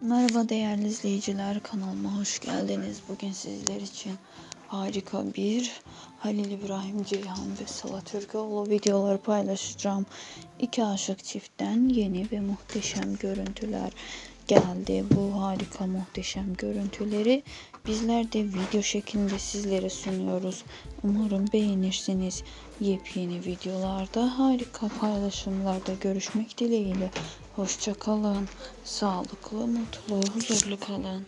Merhaba değerli izleyiciler kanalıma hoş geldiniz. Bugün sizler için harika bir Halil İbrahim Ceyhan ve Sıla Türkoğlu videoları paylaşacağım. İki aşık çiftten yeni ve muhteşem görüntüler geldi. Bu harika muhteşem görüntüleri bizler de video şeklinde sizlere sunuyoruz. Umarım beğenirsiniz. Yepyeni videolarda harika paylaşımlarda görüşmek dileğiyle. Hoşça kalın. Sağlıklı, mutlu, huzurlu kalın.